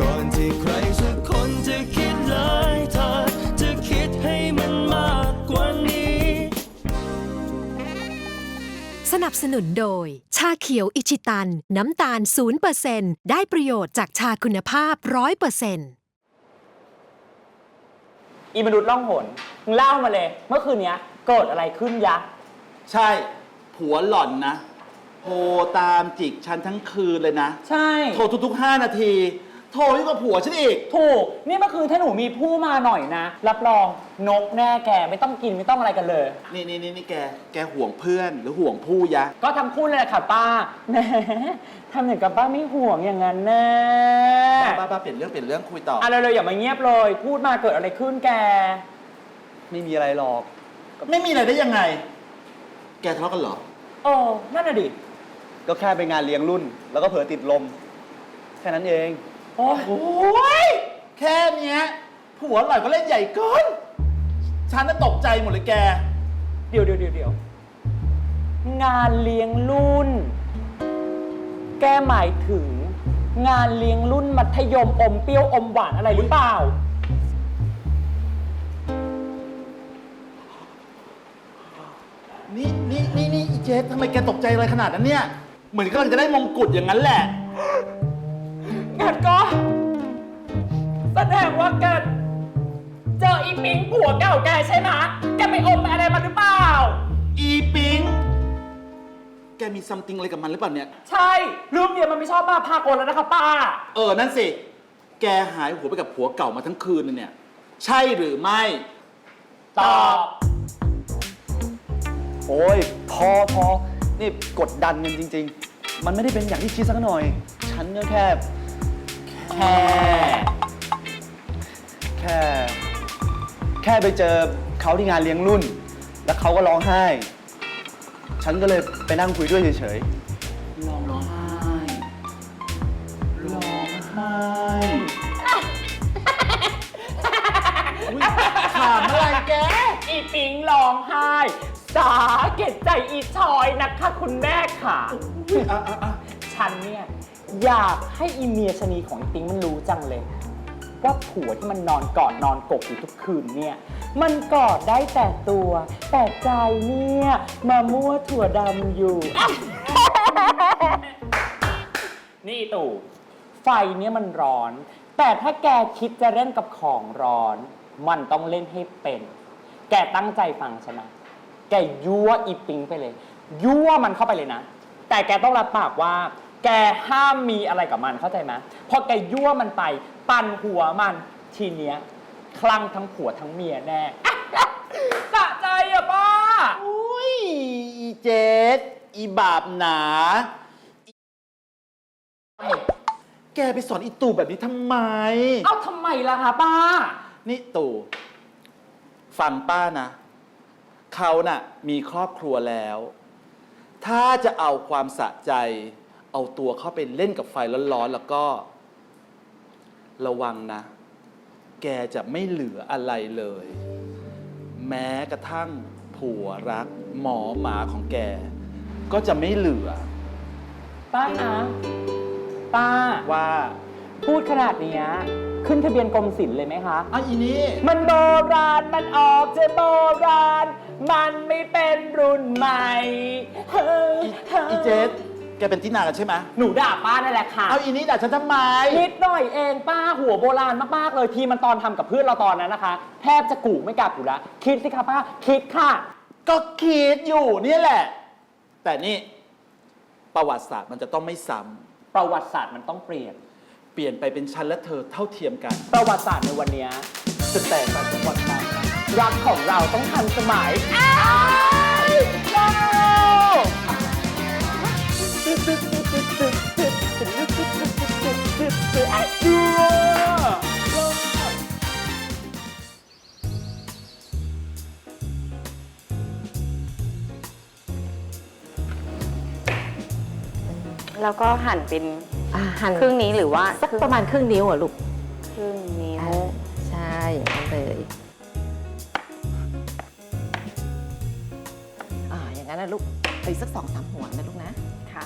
ก่อนที่ใครสักคนจะคิดร้ายเธอจะคิดให้มันมากกว่านี้ สนับสนุนโดย ชาเขียวอิชิตัน น้ำตาล 0%ได้ประโยชน์จากชาคุณภาพ 100%อีมนุษย์ล่องหนมึงเล่ามาเลย เมื่อคืนเนี้ยเกิดอะไรขึ้นยะ ใช่ ผัวหล่อนนะ โทรตามจิกฉันทั้งคืนเลยนะ ใช่ โทรทุกๆ 5 นาที โทรยิ่งกว่าผัวฉันอีก ถูก นี่เมื่อคืนถ้าหนูมีผู้มาหน่อยนะ รับรองนกแน่แกไม่ต้องกินไม่ต้องอะไรกันเลย นี่นี่นี่นี่แก แกห่วงเพื่อนหรือห่วงผู้ยะ ก็ทำคู่เลยแหละค่ะป้าแหมทำอย่างกับป้าไม่ห่วงอย่างนั้นแน่บ้าบ้าบ้าเปลี่ยนเรื่องเปลี่ยนเรื่องคุยต่ออะเลยๆอย่ามาเงียบเลย พูดมาเกิดอะไรขึ้นแก ไม่มีอะไรหรอก ไม่มีอะไรได้ยังไง แกทะเลาะกันเหรอ โอ้นั่นน่ะดิ ก็แค่ไปงานเลี้ยงรุ่น แล้วก็เผลอติดลม แค่นั้นเอง โอ้ยโอ้ยแค่เนี้ยผัวหล่อนก็เล่นใหญ่เกิน ฉันน่ะตกใจหมดเลยแก เดี๋ยวเดี๋ยวเดี๋ยวเดี๋ยวงานเลี้ยงรุ่น แกหมายถึง งานเลี้ยงรุ่นมัธยมอมเปรี้ยวอมหวานอะไรหรือเปล่า นี่นี่นี่นี่อีเจฟทำไมแกตกใจอะไรขนาดนั้นเนี่ย เหมือนกำลังจะได้มงกุฎอย่างนั้นแหละ ว่าแกเจออีปิงผัวเก่าแกใช่ไหมแกไปอมอะไรมาหรือเปล่า อีปิง แกมีซัมติงอะไรกับมันหรือเปล่าเนี่ย ใช่รูปเนี้ยมันไม่ชอบมาพากลแล้วนะคะป้า เออ นั่นสิ แกหายหัวไปกับผัวเก่ามาทั้งคืนเลยเนี่ย ใช่หรือไม่ ตอบ โอ้ยพอพอนี่กดดันกันจริง ๆ มันไม่ได้เป็นอย่างที่คิดสักหน่อย ฉันก็แค่ แค่แค่ แค่ไปเจอเขาที่งานเลี้ยงรุ่น แล้วเขาก็ร้องไห้ ฉันก็เลยไปนั่งคุยด้วยเฉยร้องไห้ร้องไห้อุ๊ยถามอะไรแก อีปิงร้องไห้ สาเกตใจอีชอยนะคะคุณแม่ค่ะอะอะอะฉันเนี่ย อยากให้อีเมียชะนีของอีปิงมันรู้จังเลย ว่าผัวที่มันนอนกอดนอนกกอยู่ทุกคืนเนี่ย มันกอดได้แต่ตัว แต่ใจเนี่ย มามั่วถั่วดำอยู่ นี่ตู่ไฟเนี่ยมันร้อน แต่ถ้าแกคิดจะเล่นกับของร้อน มันต้องเล่นให้เป็น แกตั้งใจฟังฉันนะแกยั่วอีปิงไปเลย ยั่วมันเข้าไปเลยนะ แต่แกต้องรับปากว่า แกห้ามมีอะไรกับมันเข้าใจไหมพอแกยั่วมันไป ปั่นหัวมัน ทีเนี้ยคลั่งทั้งผัวทั้งเมียแน่ สะใจอะป้า อุ้ยอีเจสอีบาปหนา แกไปสอนอีตู่แบบนี้ทำไม เอ้าทำไมล่ะคะป้า นี่ตู่ฟังป้านะ เขาน่ะมีครอบครัวแล้ว ถ้าจะเอาความสะใจ เอาตัวเข้าไปเล่นกับไฟร้อนๆ แล้วก็ ระวังนะ แกจะไม่เหลืออะไรเลย แม้กระทั่งผัวรักหมอหมาของแก ก็จะไม่เหลือ ป้าคะป้า ว่าพูดขนาดเนี้ยขึ้นทะเบียนกรมศิลป์เลยไหมคะอ้าวอีนี่มันโบราณ มันออกจะโบราณ มันไม่เป็นรุ่นใหม่เฮ้ยอีอีเจส แกเป็นที่นากันใช่ไหมหนูด่าป้านั่นแหละค่ะเอาอีนี่ด่าฉันทำไม นิดหน่อยเองป้าหัวโบราณมากๆเลยทีมันตอนทำกับเพื่อนเราตอนนั้นนะคะ แทบจะกูไม่กลับอยู่แล้วคิดสิคะป้าคิดค่ะ ก็คิดอยู่เนี่ยแหละ แต่นี่ประวัติศาสตร์มันจะต้องไม่ซ้ประวัติศาสตร์มันต้องเปลี่ยนำเปลี่ยนไปเป็นฉันและเธอเท่าเทียมกัน ประวัติศาสตร์ในวันเนี้ยจะแตกต่างจากประวัติศาสตร์รักของเราต้องทันสมัยอ้าย แล้วก็หั่นเป็นอ่าหั่นครึ่งนี้หรือว่าสักประมาณครึ่งนิ้วอะลูกครึ่งนิ้ว อ่าใช่อย่างนั้นเลยอ่าอย่างนั้นนะลูกไปสักสองสามหัวนะลูกนะ ค่ะ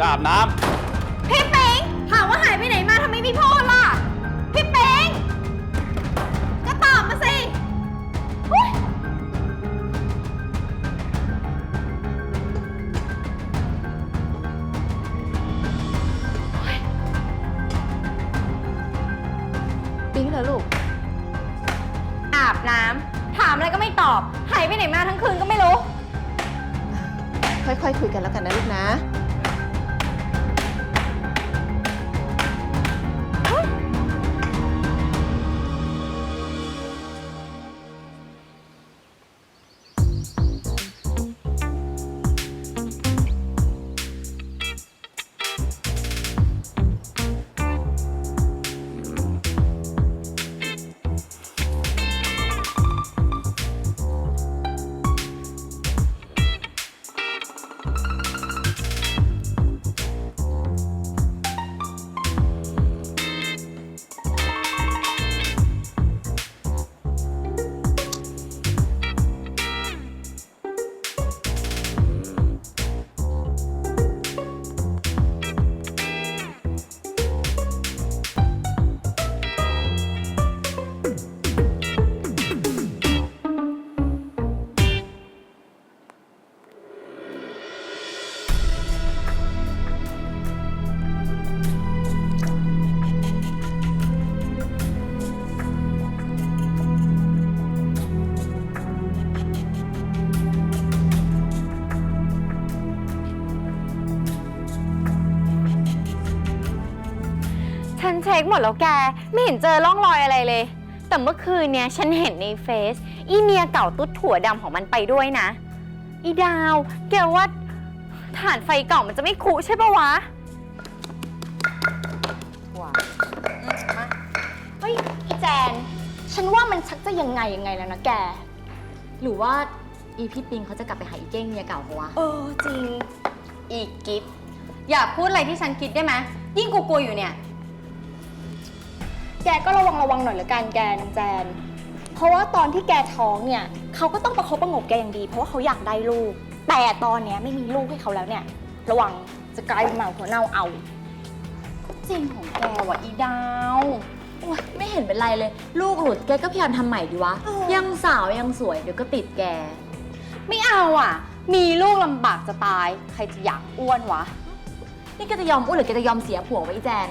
จะอาบน้พี่ปิงถามว่าหายไปไหนมาทำไมไม่พูดล่ะ พี่ปิงก็ตอบมาสิอุ๊ยปิ๊งเหรอลูก อาบน้ำถามอะไรก็ไม่ตอบหายไปไหนมาทั้งคืนก็ไม่รู้ ค่อยๆคุยกันแล้วกันนะลูกนะ ช็คหมดแล้วแก ไม่เห็นเจอร่องรอยอะไรเลย แต่เมื่อคืนเนี้ยฉันเห็นในเฟซอีเมียเก่าตุ๊ดถั่วดำของมันไปด้วยนะ อีดาว แกว่าฐานไฟเก่ามันจะไม่คุใช่ปะวะเฮ้ยอีแจน ฉันว่ามันชักจะยังไงยังไงแล้วนะแก หรือว่าอีพี่ปิงเขาจะกลับไปหาอีเก้งเมียเก่าเขาวะ เออจริง อีกิฟอย่าพูดอะไรที่ฉันคิดได้ไหมยิ่งกูกลัวอยู่เนี่ย แกก็ระวังระวังหน่อยละกันแกนางแจน เพราะว่าตอนที่แกท้องเนี่ยเขาก็ต้องประคบประหงมแกอย่างดี เพราะว่าเขาอยากได้ลูก แต่ตอนเนี้ยไม่มีลูกให้เขาแล้วเนี่ย ระวังจะกลายเป็นหมาหัวเน่าเอาจริงของแกว่ะอีดาวโอ๊ยไม่เห็นเป็นไรเลย ลูกหลุดแกก็พยายามทำใหม่ดีวะยังสาวยังสวยเดี๋ยวก็ติดแก ไม่เอาอะ มีลูกลำบากจะตาย ใครจะอยากอ้วนวะ นี่แกจะยอมอ้วนหรือแกจะยอมเสียผัวไว้อีแจน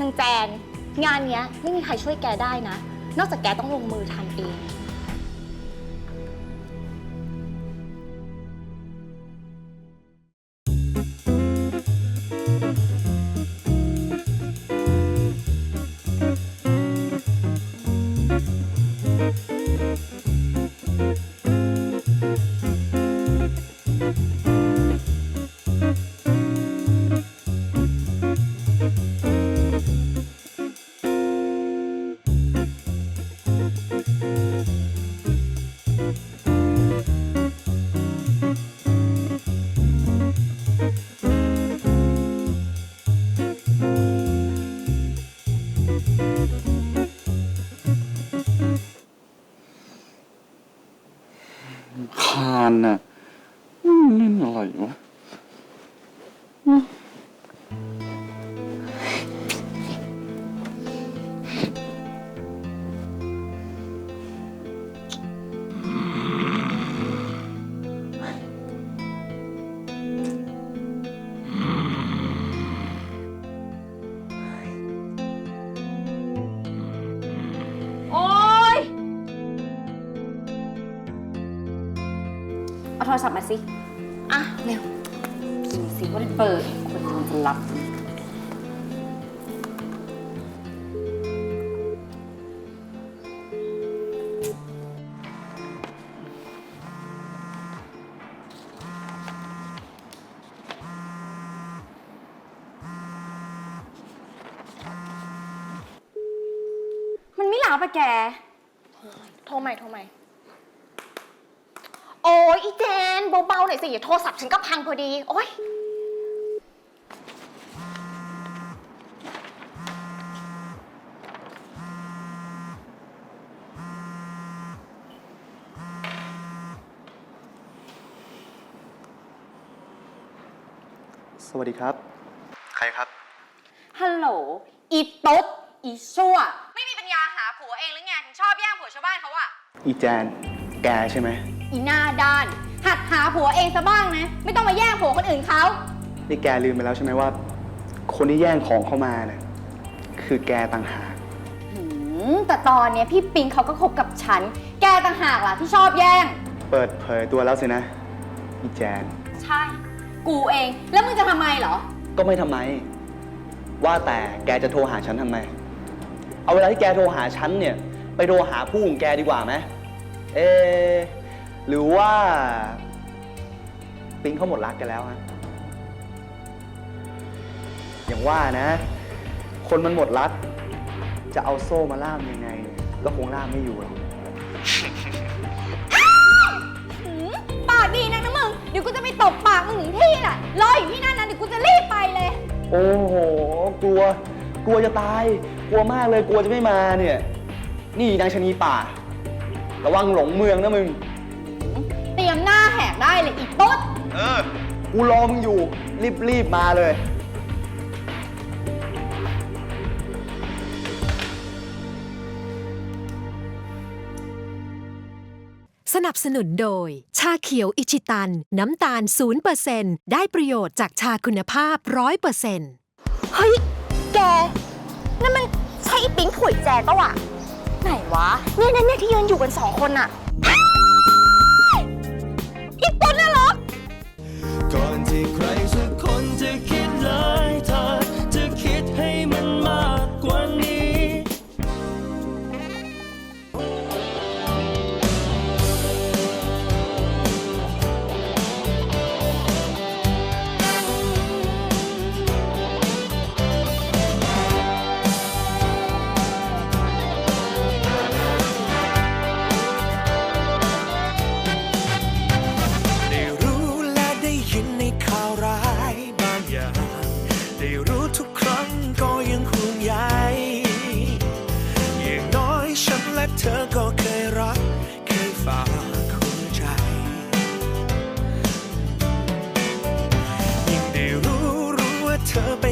นางแจน งานเนี้ยไม่มีใครช่วยแกได้นะ นอกจากแกต้องลงมือทำเอง รศัพท์มาสิ อะ เร็วดูสิว่าเปิดคนมันจะรับ อ้ยอีเจนเบาๆหน่อยสิอย่าโทรศัพท์ฉันก็พังพอดี โอ้ยสวัสดีครับ ใครครับ ฮัลโหลอีตุ๊ดอีชั่ว ไม่มีปัญญาหาผัวเองหรือไงถึงชอบแย่งผัวชาวบ้านเขาอะอีแจน แกใช่ไหม อีหน้าด้าน หัดหาผัวเองซะบ้างนะ ไม่ต้องมาแย่งผัวคนอื่นเขา นี่แกลืมไปแล้วใช่ไหมว่า คนที่แย่งของเข้ามาเนี่ยคือแกต่างหาก หืมแต่ตอนเนี้ยพี่ปิงเขาก็คบกับฉัน แกต่างหากล่ะที่ชอบแย่ง เปิดเผยตัวแล้วสินะอีแจน ใช่ กูเอง แล้วมึงจะทำไมเหรอ ก็ไม่ทำไม ว่าแต่แกจะโทรหาฉันทำไม เอาเวลาที่แกโทรหาฉันเนี่ย ไปโทรหาผู้ของแกดีกว่าไหมเอะ หรือว่า ปิ๊งเขาหมดรักกันแล้วฮะอย่างว่านะ คนมันหมดรัก จะเอาโซ่มาล่ามยังไงเนี่ยก็คงล่ามไม่อยู่หรอกหืมปากดีนักนะมึง เดี๋ยวกูจะไปตบปากมึงถึงที่น่ะรออยู่ที่นั่นนะเดี๋ยวกูจะรีบไปเลย โอ้โห กลัว กลัวจะตาย กลัวมากเลย กลัวจะไม่มาเนี่ย นี่นางชะนีป่า ระวังหลงเมืองนะมึง ได้เลยอีตุ๊ดเออ กูรอมึงอยู่ รีบรีบมาเลย สนับสนุนโดย ชาเขียวอิชิตัน น้ำตาล 0%ได้ประโยชน์จากชาคุณภาพ 100%เฮ้ย แก นั่นมันใช่อีปิ๊งถุยแจปะวะ ไหนวะ เนี่ยเนี่ยเนี่ยที่ยืนอยู่กันสองคนอะ อีตุ๊ดน่ะเหรอ ก่อนที่ใคร เธอก็เคยรัก เคยฝากหัวใจ ยิ่งได้รู้รู้ว่าเธอไป